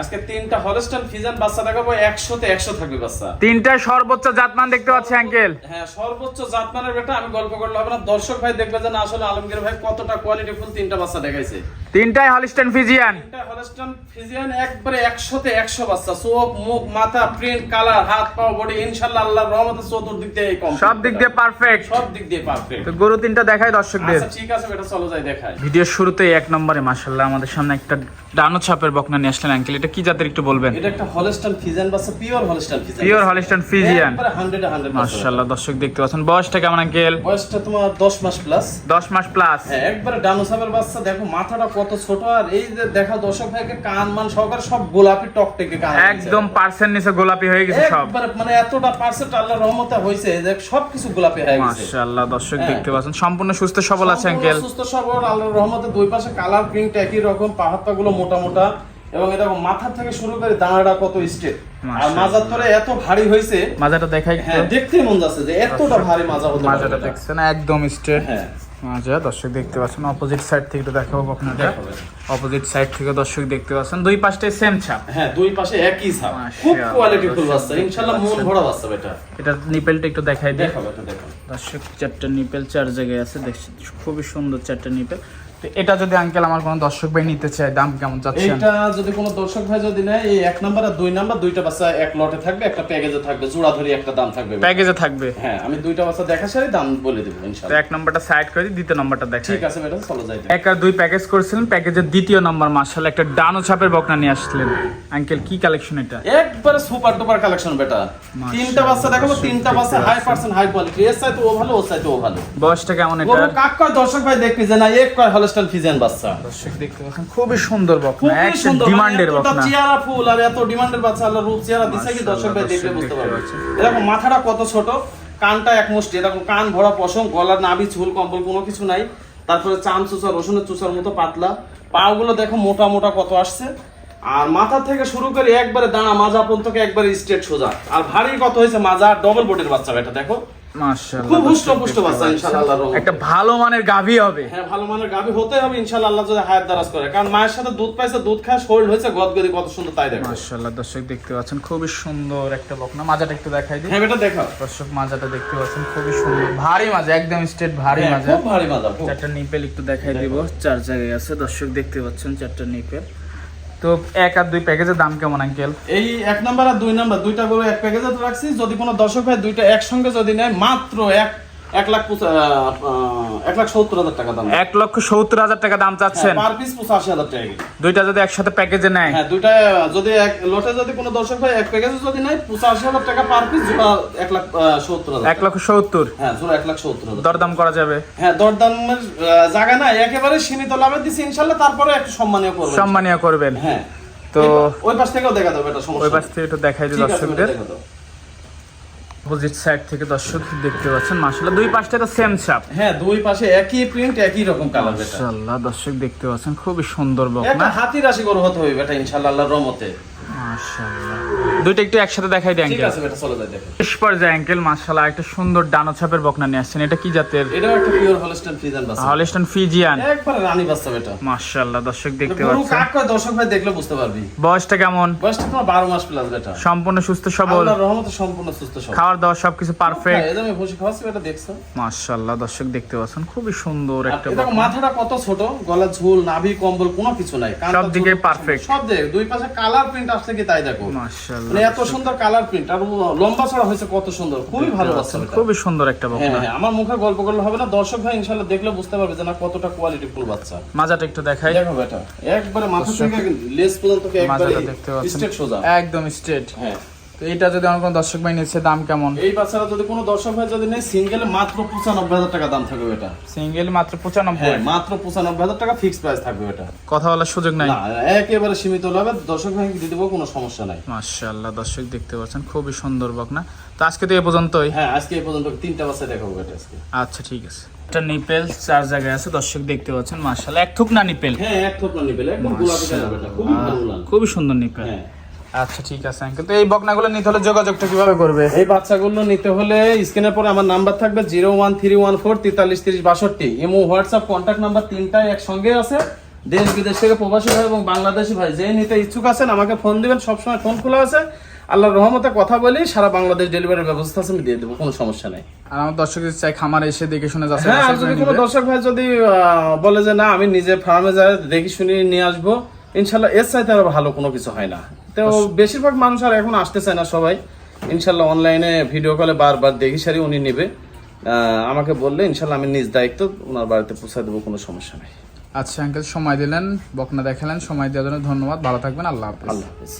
আজকে তিনটা Holstein Friesian বাচ্চা দেখাবো একশোতে একশো থাকবে বাচ্চা। তিনটা সর্বোচ্চ জাতমান দেখতে পাচ্ছি আঙ্কেল। হ্যাঁ সর্বোচ্চ জাতমানের বেটা আমি গল্প করলে হবে না। দর্শক ভাই দেখবে যে না আসলে আলমগীর ভাই কতটা কোয়ালিটি ফুল তিনটা বাচ্চা দেখাইছে। তিনটায় হলিস্টেন ফিজিয়ান। তিনটা হলস্টাইন ফিজিয়ান একবারে একশোতে একশো বাচ্চা। চোখ মুখ মাথা প্রিন্ট কালার হাত পা বডি ইনশাল্লাহ আল্লাহর রহমতে চতুর্দিক দিয়ে কম সব দিক দিয়ে পারফেক্ট সব দিক দিয়ে পারফেক্ট তো গরু তিনটা দেখাই দর্শকদের। আচ্ছা ঠিক আছে বেটা চলো যাই দেখাই। ভিডিওর শুরুতেই এক নম্বরে মাসাল্লাহ আমাদের সামনে একটা ডানো ছাপের বকনা নিয়ে আসলেন আঙ্কেল এটা কি জাতের একটু বলবেন? এটা একটা হলস্টাইন ফিজিয়ান বাচ্চা pure Holstein Friesian. Pure Holstein Friesian. একবারে 100 এ 100 মাশাল্লাহ দর্শক দেখতে পাচ্ছেন। বয়সটা কেমন আঙ্কেল বয়সটা তোমার 10 মাস প্লাস দশ মাস প্লাস হ্যাঁ একবারে ডানো ছাপের বাচ্চা দেখো মাথাটা কত ছোট আর এই যে দেখা দর্শক ভাইকে কান মান সহকারে সব গোলাপি টকটকে কান একদম পার্সেন্ট নিচে গোলাপি হয়ে গেছে সব। মানে এতটা পার্সেন্ট আল্লাহর রহমতে যে সবকিছু গোলাপি হয়ে গেছে। মাশাল্লাহ দর্শক হ্যাঁ। দেখতে পাচ্ছেন সম্পূর্ণ সুস্থ সবল আছে আঙ্কেল। সুস্থ সবল আল্লাহর রহমতে দুই পাশে কালার প্রিন্ট একই রকম পাহাড়টা গুলো মোটা মোটা। এবং এটা মাথা থেকে শুরু করে দাঁড়াটা কত স্টেট আর মাশাআল্লাহ। মাজার তরে এত ভারী হয়েছে। মাজাটা দেখাই হ্যাঁ দেখতেই মন যাচ্ছে যে এতটা ভারী মাজা হতে মাজাটা দেখছেন একদম স্ট্রেট হ্যাঁ। মাজা দর্শক দেখতে পাচ্ছেন অপোজিট সাইড থেকে একটু দেখাবো আপনারা অপোজিট সাইড থেকে দর্শক দেখতে পাচ্ছেন দুই পাশটাই সেম ছাপ। হ্যাঁ দুই পাশে একই ছাপ। খুব কোয়ালিটি ফুল বাচ্চা ইনশাআল্লাহ মন ভরা বাচ্চা বেটা। এটা নিপেলটা একটু দেখাই দিই। দর্শক চারটা নিপেল চার জায়গায় আছে দেখছি খুবই সুন্দর চারটা নিপেল তো এটা যদি আঙ্কেল আমার কোনো দর্শক ভাই নিতে চায় দাম কেমন চাচ্ছেন? এইটা যদি কোনো দর্শক ভাই যদি নেয় এই এক নাম্বার আর দুই নাম্বার দুইটা বাচ্চা এক লটে থাকবে একটা প্যাকেজে থাকবে জোড়া ধরে একটা দাম থাকবে প্যাকেজে থাকবে? হ্যাঁ আমি দুইটা বাচ্চা দেখা সারি দাম বলে দেবো তো ইনশাআল্লাহ এক নম্বরটা সাইড করে দ্বিতীয় নম্বরটা দেখাই। ঠিক আছে ম্যাডাম চলো যাই এক আর দুই প্যাকেজ করেছিলেন প্যাকেজের দ্বিতীয় নম্বর মার্শাল একটা ডানো ছাপের বকনা নিয়ে আসছিলেন আঙ্কেল কি কালেকশন এটা? একবারে সুপার ডুপার কালেকশন বেটা। তিনটা বাচ্চা দেখাবো তিনটা বাচ্চা হাই পার্সেন্ট হাই কোয়ালিটি এর চাইতে ও ভালো ওর চাইতে ও ভালো। বয়সটা কেমন এটা? কাক দর্শক ভাই দেখবি যে না এক কয় হলস্টাইন ফিজিয়ান বাচ্চা। দর্শক দেখতে পাচ্ছেন খুবই সুন্দর বকনা খুবই ডিমান্ডের মানে বকনা। চেহারা ফুল আর এত ডিমান্ডের বাচ্চা আল্লাহ রূপ চেহারা দিছে কি দর্শক ভাই দেখলে বুঝতে পারবে এরকম মাথাটা কত ছোট কানটা এক মুষ্টি এরকম কান ভরা পশম গলার নাভি চুল কম্বল কোনো কিছু নাই। তারপরে চাম চুচা রসুনের চুচার মতো পাতলা। পাগুলো দেখো মোটা মোটা কত আসছে। আর মাথা থেকে শুরু করে একবারে দাঁড়া মাজা পর্যন্ত একবারে স্ট্রেট সোজা। আর ভারী কত হয়েছে মাজা ডবল বডির বাচ্চা এটা দেখো। খুব হুষ্ট দর্শক পুষ্ট দেখতে বাচ্চা ইনশাআল্লাহ একটা ভালো মানের গাভী হবে। হ্যাঁ ভালো মানের গাভী হতে হবে ইনশাআল্লাহ আল্লাহ যদি হায়াত দারাজ করে। কারণ মায়ের সাথে দুধ পাইছে দুধ খায় শরীর হয়েছে গদগদি কত সুন্দর তাই দেখো। মাশাআল্লাহ দর্শক দেখতে পাচ্ছেন খুবই সুন্দর একটা বকনা মাজাটা একটু দেখাই দিই। হ্যাঁ দর্শক মাজাটা দেখতে পাচ্ছেন খুবই সুন্দর। ভারী মাজা একদম স্ট্রেট ভারী হ্যাঁ, মাজা। খুব ভারী মাজা চারটা নিপেল একটু দেখাই দিব। চার জায়গায় আছে দর্শক দেখতে পাচ্ছেন চারটা নিপেল তো এক আর দুই প্যাকেজের দাম কেমন আঙ্কেল এই এক নাম্বার আর দুই নাম্বার দুইটা গরু এক প্যাকেজে তো রাখছি। যদি কোনো দর্শক ভাই দুইটা একসঙ্গে যদি নেয়, মাত্র এক এক লাখ এক লাখ সত্তর হাজার টাকা দাম। এক লক্ষ সত্তর হাজার টাকা দাম চাচ্ছেন? পার পিস পঁচাশি হাজার টাকা দুইটা যদি একসাথে প্যাকেজে নেয়? হ্যাঁ দুইটা যদি এক লটে যদি কোনো দর্শক ভাই এক প্যাকেজে যদি নেয় পঁচাশি হাজার টাকা পার পিস জোড়া এক লাখ সত্তর হাজার এক লক্ষ সত্তর? হ্যাঁ জোড়া এক লাখ সত্তর হাজার দরদাম করা যাবে? হ্যাঁ দরদামের জায়গা না একেবারে সীমিত লাভে দিছি ইনশাল্লাহ তারপরে একটু সম্মানীয় করব সম্মানীয় করবেন। হ্যাঁ। তো ওই পাশ থেকেও দেখা যাবে এটা সমস্যা ওই পাশ থেকে একটু দেখাই দিই দর্শকদের। অপোজিট সাইড থেকে দর্শক দেখতে পাচ্ছেন মাশাআল্লাহ দুই পাশটা তো সেম ছাপ। হ্যাঁ দুই পাশে একই প্রিন্ট একই রকম কালার বেটা মাশাআল্লাহ দর্শক দেখতে পাচ্ছেন খুবই সুন্দর একটা হাতির হাতি রাশি গরু হতে হবে বেটা ইনশাআল্লাহ আল্লাহর রহমতে। দুইটা একটু একসাথে দেখাই দিই আঙ্কেল। আছে বেটা চলে যাই দেখো। শেষ পর্যায়ে আঙ্কেল মাশাআল্লাহ একটা সুন্দর ডানো ছাপের বকনা নিয়ে আসছেন। এটা কি জাতের? এটাও একটা পিওর হলস্টাইন ফ্রিজিয়ান বাচ্চা। হলিস্টন ফিজিয়ান একবারে রানী বাচ্চা বেটা। মাশাআল্লাহ দর্শক দেখতে পাচ্ছেন। কাক কয় দর্শক ভাই দেখলে বুঝতে পারবি। বয়সটা কেমন? বয়সটা তোমার বারো মাস প্লাস বেটা। সম্পূর্ণ সুস্থ সবল। আল্লাহর রহমতে সম্পূর্ণ সুস্থ সব খাওয়ার দাওয়া সবকিছু পারফেক্ট এই আমি দেখছ? মাশাআল্লাহ দর্শক দেখতে পাচ্ছেন খুবই সুন্দর একটা মাথাটা কত ছোট গলা ঝুল নাভি কম্বল কোনো কিছু নাই সব দিকে perfect। সব দিকে। দুই পাশে কালার প্রিন্ট আসছে কি তাই দেখো। মানে এত সুন্দর কালার প্রিন্ট আর লম্বা ছড়া হয়েছে কত সুন্দর খুবই ভালো বাচ্চা খুবই সুন্দর একটা হ্যাঁ বকনা। হ্যাঁ আমার মুখে গল্প করলে হবে না দর্শক ভাই ইনশাল্লাহ দেখলে বুঝতে পারবে যে না কতটা কোয়ালিটি ফুল বাচ্চা। মাজাটা একটু দেখাই। দেখো বেটা একবারে মাথা থেকে লেস পর্যন্ত একবারে স্ট্রেট সোজা। একদম স্ট্রেট হ্যাঁ। তো এটা যদি আমার কোনো দর্শক ভাই নিচ্ছে দাম কেমন? এই যদি কোনো দর্শক ভাই যদি নেই সিঙ্গেলে মাত্র পঁচানব্বই হাজার টাকা দাম থাকবে এটা। সিঙ্গেল মাত্র পঁচানব্বই? হ্যাঁ মাত্র পঁচানব্বই হাজার টাকা ফিক্স প্রাইস থাকবে এটা। কথা বলার সুযোগ নাই? না একেবারে সীমিত লাভে দর্শক ভাই দিয়ে দেবো কোনো সমস্যা নাই। মাশাআল্লাহ দর্শক দেখতে পাচ্ছেন খুবই সুন্দর বকনা। তো আজকে তো এ পর্যন্তই। হ্যাঁ আজকে এই পর্যন্ত তিনটা বাচ্চা দেখাবো এটা আজকে। আচ্ছা ঠিক আছে। একটা নিপেল চার জায়গায় আছে দর্শক দেখতে পাচ্ছেন মাশাআল্লাহ। এক থুক না নিপেল। হ্যাঁ এক থোপলা নিবে একদম গোলাপি কালার এটা খুবই ভালো খুবই সুন্দর নিপেল। হ্যাঁ। আচ্ছা ঠিক আছে আঙ্কেল তো এই বকনাগুলো নিতে হলে যোগাযোগটা কীভাবে করবে? এই বাচ্চাগুলো নিতে হলে স্ক্রিনের পরে আমার নাম্বার থাকবে zero one three one four তেতাল্লিশ তিরিশ বাষট্টি। ইমো হোয়াটসঅ্যাপ কন্ট্যাক্ট নাম্বার তিনটাই একসঙ্গে আছে। দেশ বিদেশ থেকে প্রবাসী ভাই এবং বাংলাদেশি ভাই যে নিতে ইচ্ছুক আছেন আমাকে ফোন দিবেন সবসময় ফোন খোলা আছে। আল্লাহর রহমতে কথা বলি সারা বাংলাদেশ ডেলিভারির ব্যবস্থা আছে আমি দিয়ে দেবো কোনো সমস্যা নেই। আর আমার দর্শক যদি চাই খামারে এসে দেখে শুনে যাচ্ছে হ্যাঁ যদি কোনো দর্শক ভাই যদি বলে যে না আমি নিজে ফার্মে যাই দেখি শুনি নিয়ে আসব। ইনশাল্লাহ এর চাইতে আর ভালো কোনো কিছু হয় না। তো বেশিরভাগ মানুষ আর এখন আসতে চায় না সবাই। ইনশাল্লাহ অনলাইনে ভিডিও কলে বারবার দেখি সারি উনি নেবে। আমাকে বললে ইনশাল্লাহ আমি নিজ দায়িত্ব ওনার বাড়িতে পৌঁছে দেবো কোনো সমস্যা নেই। আচ্ছা আঙ্কেল সময় দিলেন বকনা দেখালেন সময় দেওয়ার জন্য ধন্যবাদ। ভালো থাকবেন আল্লাহ হাফিজ। আল্লাহ হাফিজ।